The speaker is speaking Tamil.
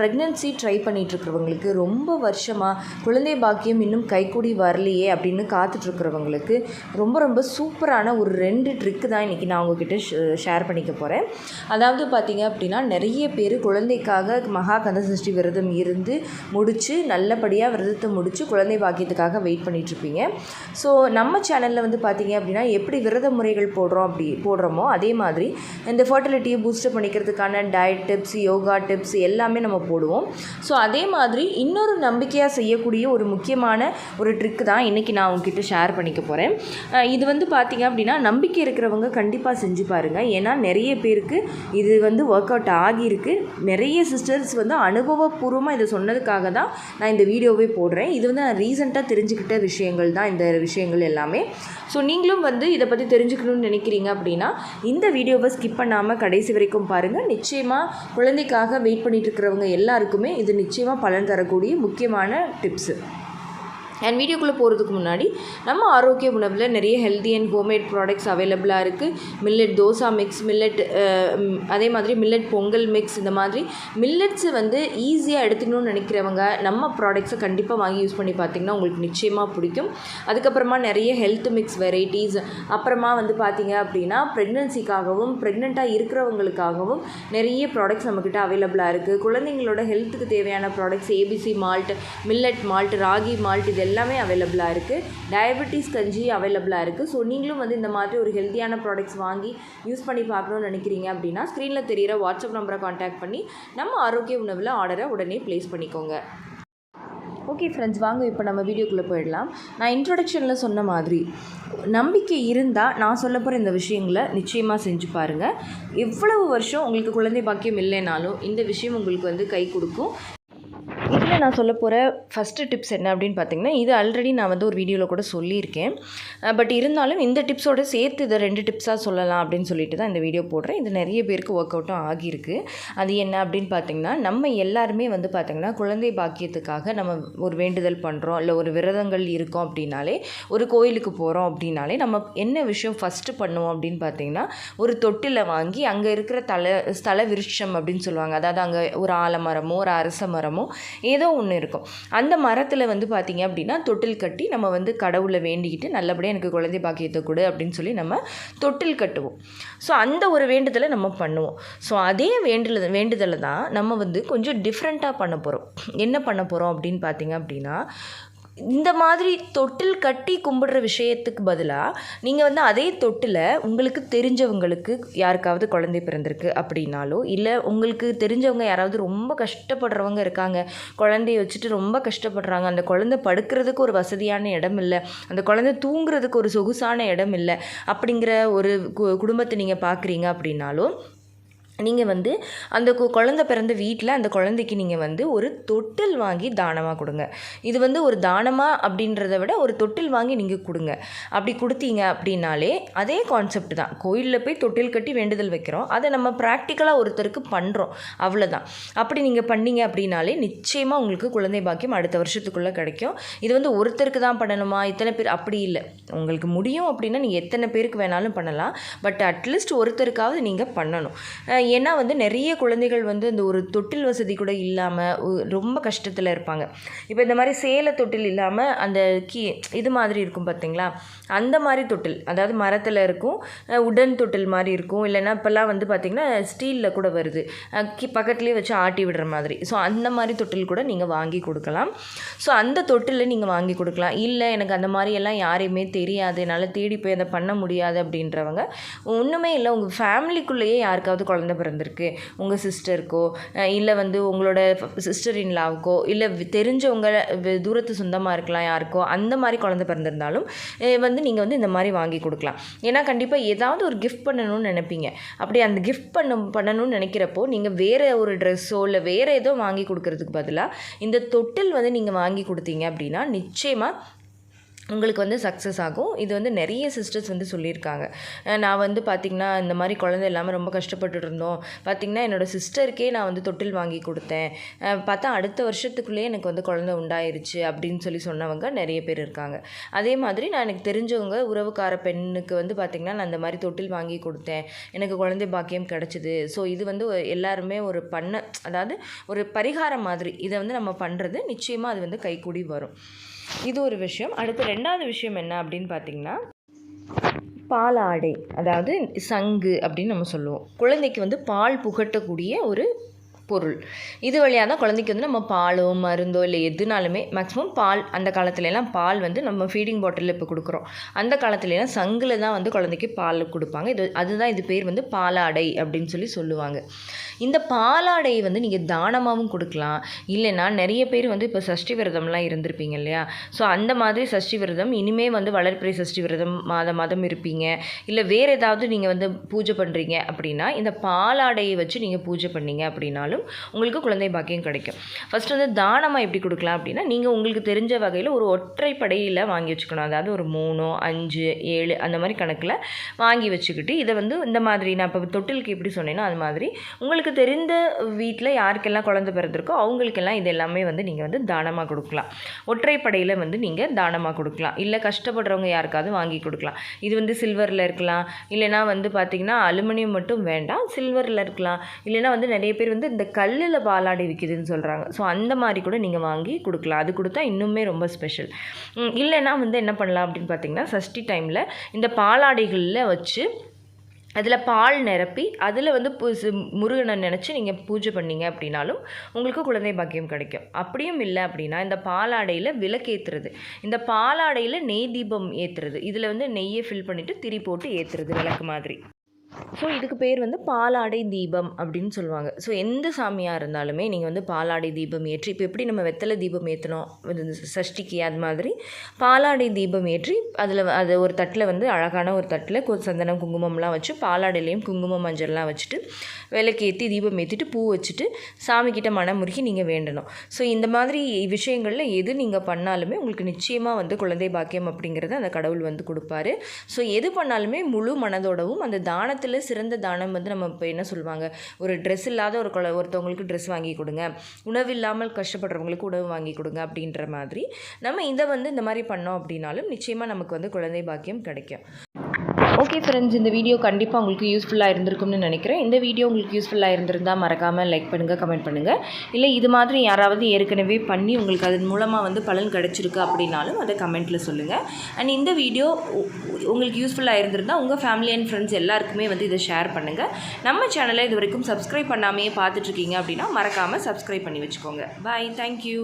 ப்ரெக்னென்சி ட்ரை பண்ணிகிட்ருக்கிறவங்களுக்கு ரொம்ப வருஷமாக குழந்தை பாக்கியம் இன்னும் கைக்கூடி வரலையே அப்படின்னு காத்துட்ருக்கிறவங்களுக்கு ரொம்ப ரொம்ப சூப்பரான ஒரு ரெண்டு ட்ரிக்கு தான் இன்றைக்கி நான் உங்ககிட்ட ஷேர் பண்ணிக்க போகிறேன் அதாவது பார்த்தீங்க அப்படின்னா நிறைய பேர் குழந்தைக்காக மகா கந்தசஷ்டி விரதம் இருந்து முடித்து நல்லபடியாக விரதத்தை முடித்து குழந்தை பாக்கியத்துக்காக வெயிட் பண்ணிகிட்ருப்பீங்க ஸோ நம்ம சேனலில் வந்து பார்த்தீங்க அப்படின்னா எப்படி விரத முறைகள் போடுறோம் அப்படி போடுறோமோ அதே மாதிரி இந்த ஃபர்டிலிட்டியை பூஸ்டர் பண்ணிக்கிறதுக்கான டயட் டிப்ஸ் யோகா டிப்ஸ் எல்லாமே நம்ம போடுவோம். ஸோ அதே மாதிரி இன்னொரு நம்பிக்கையாக செய்யக்கூடிய ஒரு முக்கியமான ஒரு ட்ரிக் தான் இன்றைக்கி நான் உங்ககிட்ட ஷேர் பண்ணிக்க போகிறேன் இது வந்து பார்த்தீங்க அப்படின்னா நம்பிக்கை இருக்கிறவங்க கண்டிப்பாக செஞ்சு பாருங்கள் ஏன்னா நிறைய பேருக்கு இது வந்து ஒர்க் அவுட் ஆகியிருக்கு. நிறைய சிஸ்டர்ஸ் வந்து அனுபவபூர்வமாக இதை சொன்னதுக்காக தான் நான் இந்த வீடியோவே போடுறேன். இது வந்து நான் ரீசெண்டாக தெரிஞ்சுக்கிட்ட விஷயங்கள் தான் இந்த விஷயங்கள் எல்லாமே. ஸோ நீங்களும் வந்து இதை பற்றி தெரிஞ்சுக்கணும்னு நினைக்கிறீங்க அப்படின்னா இந்த வீடியோவை ஸ்கிப் பண்ணாமல் கடைசி வரைக்கும் பாருங்கள் நிச்சயமாக குழந்தைக்காக வெயிட் பண்ணிட்டு இருக்கிறவங்க எல்லாருக்குமே இது நிச்சயமாக பலன் தரக்கூடிய முக்கியமான டிப்ஸு அண்ட் வீடியோக்குள்ளே போகிறதுக்கு முன்னாடி நம்ம ஆரோக்கிய உணவில் நிறைய ஹெல்தி அண்ட் ஹோம்மேட் ப்ராடக்ட்ஸ் அவைலபிளாக இருக்குது மில்லட் தோசா மிக்ஸ் மில்லட் அதே மாதிரி மில்லட் பொங்கல் மிக்ஸ் இந்த மாதிரி மில்லட்ஸை வந்து ஈஸியாக எடுத்துக்கணும்னு நினைக்கிறவங்க நம்ம ப்ராடக்ட்ஸை கண்டிப்பாக வாங்கி யூஸ் பண்ணி பார்த்தீங்கன்னா உங்களுக்கு நிச்சயமாக பிடிக்கும். அதுக்கப்புறமா நிறைய ஹெல்த் மிக்ஸ் வெரைட்டிஸ் அப்புறமா வந்து பார்த்திங்க அப்படின்னா ப்ரெக்னென்சிக்காகவும் ப்ரெக்னெண்ட்டாக இருக்கிறவங்களுக்காகவும் நிறைய ப்ராடக்ட்ஸ் நம்மக்கிட்ட அவைலபிளாக இருக்குது குழந்தைங்களோட ஹெல்த்துக்கு தேவையான products ABC malt millet malt ragi malt இது எல்லாமே அவைலபிளாக இருக்குது டயபெட்டிஸ் கஞ்சி அவைலபிளாக இருக்குது ஸோ நீங்களும் வந்து இந்த மாதிரி ஒரு ஹெல்த்தியான ப்ராடக்ட்ஸ் வாங்கி யூஸ் பண்ணி பார்க்கணும்னு நினைக்கிறீங்க அப்படின்னா ஸ்க்ரீனில் தெரியிற வாட்ஸ்அப் நம்பரை காண்டாக்ட் பண்ணி நம்ம ஆரோக்கிய உணவில் ஆர்டரை உடனே ப்ளேஸ் பண்ணிக்கோங்க. ஓகே ஃப்ரெண்ட்ஸ் வாங்க இப்போ நம்ம வீடியோக்குள்ளே போயிடலாம். நான் இன்ட்ரொடக்ஷனில் சொன்ன மாதிரி நம்பிக்கை இருந்தால் நான் சொல்ல போகிற இந்த விஷயங்களை நிச்சயமாக செஞ்சு பாருங்கள் எவ்வளவு வருஷம் உங்களுக்கு குழந்தை பாக்கியம் இல்லைனாலும் இந்த விஷயம் உங்களுக்கு வந்து கை கொடுக்கும். இதில் நான் சொல்ல போகிற ஃபஸ்ட்டு டிப்ஸ் என்ன அப்படின்னு பார்த்தீங்கன்னா இது ஆல்ரெடி நான் வந்து ஒரு வீடியோவில் கூட சொல்லியிருக்கேன். பட் இருந்தாலும் இந்த டிப்ஸோட சேர்த்து இதை ரெண்டு டிப்ஸாக சொல்லலாம் அப்படின்னு சொல்லிட்டு தான் இந்த வீடியோ போடுறேன். இது நிறைய பேருக்கு ஒர்க் அவுட்டும் ஆகியிருக்கு. அது என்ன அப்படின்னு பார்த்தீங்கன்னா நம்ம எல்லாருமே வந்து பார்த்திங்கன்னா குழந்தை பாக்கியத்துக்காக நம்ம ஒரு வேண்டுதல் பண்ணுறோம் இல்லை ஒரு விரதங்கள் இருக்கோம் அப்படின்னாலே ஒரு கோயிலுக்கு போகிறோம் அப்படின்னாலே நம்ம என்ன விஷயம் ஃபஸ்ட்டு பண்ணுவோம் அப்படின்னு பார்த்தீங்கன்னா ஒரு தொட்டில் வாங்கி அங்கே இருக்கிற தலை ஸ்தல விருட்சம் அப்படின்னு சொல்லுவாங்க. அதாவது அங்கே ஒரு ஆலமரமோ ஒரு அரச மரமோ ஏதோ ஒன்று இருக்கும். அந்த மரத்தில் வந்து பார்த்திங்க அப்படின்னா தொட்டில் கட்டி நம்ம வந்து கடவுளை வேண்டிக்கிட்டு நல்லபடியாக எனக்கு குழந்தை பாக்கியத்தை கொடு அப்படின்னு சொல்லி நம்ம தொட்டில் கட்டுவோம். ஸோ அந்த ஒரு வேண்டுதலை நம்ம பண்ணுவோம். ஸோ அதே வேண்டுதல் வேண்டுதலை தான் நம்ம வந்து கொஞ்சம் டிஃப்ரெண்ட்டாக பண்ண போகிறோம் என்ன பண்ண போகிறோம் அப்படின்னு பார்த்தீங்க அப்படின்னா இந்த மாதிரி தொட்டில் கட்டி கும்பிடுற விஷயத்துக்கு பதிலாக நீங்கள் வந்து அதே தொட்டில் உங்களுக்கு தெரிஞ்சவங்களுக்கு யாருக்காவது குழந்தை பிறந்திருக்கு அப்படின்னாலோ இல்லை உங்களுக்கு தெரிஞ்சவங்க யாராவது ரொம்ப கஷ்டப்படுறவங்க இருக்காங்க குழந்தைய வச்சுட்டு ரொம்ப கஷ்டப்படுறாங்க அந்த குழந்தை படுக்கிறதுக்கு ஒரு வசதியான இடம் இல்லை அந்த குழந்தை தூங்குறதுக்கு ஒரு சொகுசான இடம் இல்லை அப்படிங்கிற ஒரு கு குடும்பத்தை நீங்கள் பார்க்குறீங்க அப்படின்னாலும் நீங்கள் வந்து அந்த கு குழந்த பிறந்த வீட்டில் அந்த குழந்தைக்கு நீங்கள் வந்து ஒரு தொட்டில் வாங்கி தானமாக கொடுங்க. இது வந்து ஒரு தானமாக அப்படின்றத விட ஒரு தொட்டில் வாங்கி நீங்கள் கொடுங்க. அப்படி கொடுத்தீங்க அப்படின்னாலே அதே கான்செப்ட் தான். கோயிலில் போய் தொட்டில் கட்டி வேண்டுதல் வைக்கிறோம். அதை நம்ம ப்ராக்டிக்கலாக ஒருத்தருக்கு பண்ணுறோம் அவ்வளோதான் அப்படி நீங்கள் பண்ணீங்க அப்படின்னாலே நிச்சயமாக உங்களுக்கு குழந்தை பாக்கியம் அடுத்த வருஷத்துக்குள்ளே கிடைக்கும். இது வந்து ஒருத்தருக்கு தான் பண்ணணுமா? இத்தனை பேர் அப்படி இல்லை. உங்களுக்கு முடியும் அப்படின்னா நீங்கள் எத்தனை பேருக்கு வேணாலும் பண்ணலாம். பட் அட்லீஸ்ட் ஒருத்தருக்காவது நீங்கள் பண்ணணும். ஏன்னா வந்து நிறைய குழந்தைகள் வந்து இந்த ஒரு தொட்டில் வசதி கூட இல்லாமல் ரொம்ப கஷ்டத்தில் இருப்பாங்க. இப்போ இந்த மாதிரி சேலை தொட்டில் இல்லாமல் அந்த கீ இது மாதிரி இருக்கும் பார்த்தீங்களா அந்த மாதிரி தொட்டில் அதாவது மரத்தில் இருக்கும் உடன் தொட்டில் மாதிரி இருக்கும். இல்லைன்னா இப்போல்லாம் வந்து பார்த்திங்கன்னா ஸ்டீலில் கூட வருது. கி- பக்கத்துலேயே வச்சு ஆட்டி விடுற மாதிரி. ஸோ அந்த மாதிரி தொட்டில் கூட நீங்கள் வாங்கி கொடுக்கலாம். ஸோ அந்த தொட்டிலில் நீங்கள் வாங்கி கொடுக்கலாம். இல்லை எனக்கு அந்த மாதிரி எல்லாம் யாரையுமே தெரியாது. என்னால் தேடி போய் அதை பண்ண முடியாது அப்படின்றவங்க ஒன்றுமே இல்லை. உங்கள் ஃபேமிலிக்குள்ளேயே யாருக்காவது குழந்தை பிறந்திருக்கு. உங்கள் சிஸ்டருக்கோ இல்லை வந்து உங்களோட சிஸ்டர் இன்லாவுக்கோ இல்லை தெரிஞ்சவங்க தூரத்து சொந்தமாக இருக்கலாம் யாருக்கோ அந்த மாதிரி குழந்தை பிறந்திருந்தாலும் வந்து நீங்கள் வந்து இந்த மாதிரி வாங்கி கொடுக்கலாம். ஏன்னா கண்டிப்பாக ஏதாவது ஒரு கிஃப்ட் பண்ணணும்னு நினைப்பீங்க. அப்படி அந்த கிஃப்ட் பண்ண பண்ணணும்னு நினைக்கிறப்போ நீங்கள் வேறு ஒரு ட்ரெஸ்ஸோ இல்லை வேறு ஏதோ வாங்கி கொடுக்கறதுக்கு பதிலாக இந்த தொட்டில் வந்து நீங்கள் வாங்கி கொடுத்தீங்க அப்படின்னா நிச்சயமாக உங்களுக்கு வந்து சக்ஸஸ் ஆகும். இது வந்து நிறைய சிஸ்டர்ஸ் வந்து சொல்லியிருக்காங்க. நான் வந்து பார்த்திங்கன்னா இந்த மாதிரி குழந்தை இல்லாமல் ரொம்ப கஷ்டப்பட்டுட்டு இருந்தோம். பார்த்திங்கன்னா என்னோடய சிஸ்டருக்கே நான் வந்து தொட்டில் வாங்கி கொடுத்தேன். பார்த்தா அடுத்த வருஷத்துக்குள்ளேயே எனக்கு வந்து குழந்தை உண்டாயிருச்சு அப்படின்னு சொல்லி சொன்னவங்க நிறைய பேர் இருக்காங்க. அதே மாதிரி நான் எனக்கு தெரிஞ்சவங்க உறவுக்கார பெண்ணுக்கு வந்து பார்த்திங்கன்னா நான் இந்த மாதிரி தொட்டில் வாங்கி கொடுத்தேன். எனக்கு குழந்தை பாக்கியம் கிடச்சிது. ஸோ இது வந்து எல்லாருமே ஒரு பண்ண அதாவது ஒரு பரிகாரம் மாதிரி இதை வந்து நம்ம பண்ணுறது நிச்சயமாக அது வந்து கைக்கூடி வரும். இது ஒரு விஷயம். அடுத்து ரெண்டாவது விஷயம் என்ன அப்படின்னு பார்த்தீங்கன்னா பாலாடை. அதாவது சங்கு அப்படின்னு நம்ம சொல்லுவோம். குழந்தைக்கு வந்து பால் புகட்டக்கூடிய ஒரு பொருள். இது வழியாக தான் குழந்தைக்கு வந்து நம்ம பாலோ மருந்தோ இல்லை எதுனாலுமே மேக்ஸிமம் பால் அந்த காலத்துலலாம் பால் வந்து நம்ம ஃபீடிங் பாட்டிலில் இப்போ கொடுக்குறோம். அந்த காலத்துலலாம் சங்கில் தான் வந்து குழந்தைக்கு பால் கொடுப்பாங்க. இது அதுதான் இது பேர் வந்து பாலாடை அப்படின்னு சொல்லி சொல்லுவாங்க. இந்த பாலாடையை வந்து நீங்கள் தானமாகவும் கொடுக்கலாம். இல்லைன்னா நிறைய பேர் வந்து இப்போ சஷ்டி விரதம்லாம் இருந்திருப்பீங்க இல்லையா? ஸோ அந்த மாதிரி சஷ்டி விரதம் இனிமே வந்து வளர்ப்பிறை சஷ்டி விரதம் மாத மாதம் இருப்பீங்க. இல்லை வேறு ஏதாவது நீங்கள் வந்து பூஜை பண்ணுறீங்க அப்படின்னா இந்த பாலாடையை வச்சு நீங்கள் பூஜை பண்ணீங்க அப்படின்னாலும் உங்களுக்கு குழந்தை பாக்கியம் கிடைக்கும். ஃபஸ்ட்டு வந்து தானமாக எப்படி கொடுக்கலாம் அப்படின்னா நீங்கள் உங்களுக்கு தெரிஞ்ச வகையில் ஒரு ஒற்றைப்படையில் வாங்கி வச்சுக்கணும். அதாவது ஒரு மூணோ அஞ்சு ஏழு அந்த மாதிரி கணக்கில் வாங்கி வச்சுக்கிட்டு இதை வந்து இந்த மாதிரி நான் இப்போ தொட்டிலுக்கு எப்படி சொன்னேனோ அது மாதிரி உங்களுக்கு தெரிந்த வீட்டில் யாருக்கெல்லாம் குழந்தை பிறந்திருக்கோ அவங்களுக்கெல்லாம் இது எல்லாமே வந்து நீங்கள் வந்து தானமாக கொடுக்கலாம். ஒற்றைப்படையில் வந்து நீங்கள் தானமாக கொடுக்கலாம். இல்லை கஷ்டப்படுறவங்க யாருக்காவது வாங்கி கொடுக்கலாம். இது வந்து சில்வரில் இருக்கலாம். இல்லைனா வந்து பார்த்திங்கன்னா அலுமினியம் மட்டும் வேண்டாம் சில்வரில் இருக்கலாம். இல்லைனா வந்து நிறைய பேர் வந்து இந்த கல்லில் பாலாடை விற்கிதுன்னு சொல்கிறாங்க ஸோ அந்த மாதிரி கூட நீங்கள் வாங்கி கொடுக்கலாம். அது கொடுத்தா இன்னுமே ரொம்ப ஸ்பெஷல் இல்லைன்னா வந்து என்ன பண்ணலாம் அப்படின்னு பார்த்தீங்கன்னா சஷ்டி டைமில் இந்த பாலாடைகளில் வச்சு அதில் பால் நிரப்பி அதில் வந்து பு- முருகனை நினச்சி நீங்கள் பூஜை பண்ணீங்க அப்படின்னாலும் உங்களுக்கு குழந்தை பாக்கியம் கிடைக்கும். அப்படியும் இல்லை அப்படின்னா இந்த பாலாடையில் விளக்கேற்றுறது இந்த பாலாடையில் நெய் தீபம் ஏற்றுறது இதில் வந்து நெய்யை ஃபில் பண்ணிவிட்டு திரி போட்டு ஏற்றுறது விளக்கு மாதிரி. ஸோ இதுக்கு பேர் வந்து பாலாடை தீபம் அப்படின்னு சொல்லுவாங்க. ஸோ எந்த சாமியாக இருந்தாலுமே நீங்கள் வந்து பாலாடை தீபம் ஏற்றி இப்போ எப்படி நம்ம வெத்தலை தீபம் ஏற்றணும் சஷ்டிக்கு அது மாதிரி பாலாடை தீபம் ஏற்றி அதில் அது ஒரு தட்டில் வந்து அழகான ஒரு தட்டில் சந்தனம் குங்குமம்லாம் வச்சு பாலாடையிலையும் குங்குமம் மஞ்சள்லாம் வச்சுட்டு விளக்கு ஏற்றி தீபம் ஏற்றிட்டு பூ வச்சுட்டு சாமிக்கிட்ட மனமுருகி நீங்கள் வேண்டணும். ஸோ இந்த மாதிரி விஷயங்களில் எது நீங்கள் பண்ணாலுமே உங்களுக்கு நிச்சயமாக வந்து குழந்தை பாக்கியம் அப்படிங்கிறத அந்த கடவுள் வந்து கொடுப்பாரு. ஸோ எது பண்ணாலுமே முழு மனதோடவும் அந்த தானத்தில் சிறந்த தானம் வந்து நம்ம இப்போ என்ன சொல்லுவாங்க? ஒரு ட்ரெஸ் இல்லாத ஒரு குழ ஒருத்தவங்களுக்கு ட்ரெஸ் வாங்கி கொடுங்க. உணவு இல்லாமல் கஷ்டப்படுறவங்களுக்கு உணவு வாங்கி கொடுங்க அப்படின்ற மாதிரி நம்ம இதை வந்து இந்த மாதிரி பண்ணோம் அப்படின்னாலும் நிச்சயமாக நமக்கு வந்து குழந்தை பாக்கியம் கிடைக்கும். ஓகே ஃப்ரெண்ட்ஸ் இந்த வீடியோ கண்டிப்பாக உங்களுக்கு யூஸ்ஃபுல்லாக இருந்திருக்கும்னு நினைக்கிறேன். இந்த வீடியோ உங்களுக்கு யூஸ்ஃபுல்லாக இருந்திருந்தால் மறக்காமல் லைக் பண்ணுங்கள் கமெண்ட் பண்ணுங்கள் இல்லை இது மாதிரி யாராவது ஏற்கனவே பண்ணி உங்களுக்கு அதன் மூலமாக வந்து பலன் கிடச்சிருக்கு அப்படின்னாலும் அதை கமெண்ட்டில் சொல்லுங்கள் அண்ட் இந்த வீடியோ உங்களுக்கு யூஸ்ஃபுல்லாக இருந்திருந்தால் உங்கள் ஃபேமிலி அண்ட் ஃப்ரெண்ட்ஸ் எல்லாருக்குமே வந்து இதை ஷேர் பண்ணுங்கள் நம்ம சேனலை இது வரைக்கும் சப்ஸ்கிரைப் பண்ணாமையே பார்த்துட்ருக்கீங்க அப்படின்னா மறக்காமல் சப்ஸ்கிரைப் பண்ணி வச்சுக்கோங்க. Bye thank you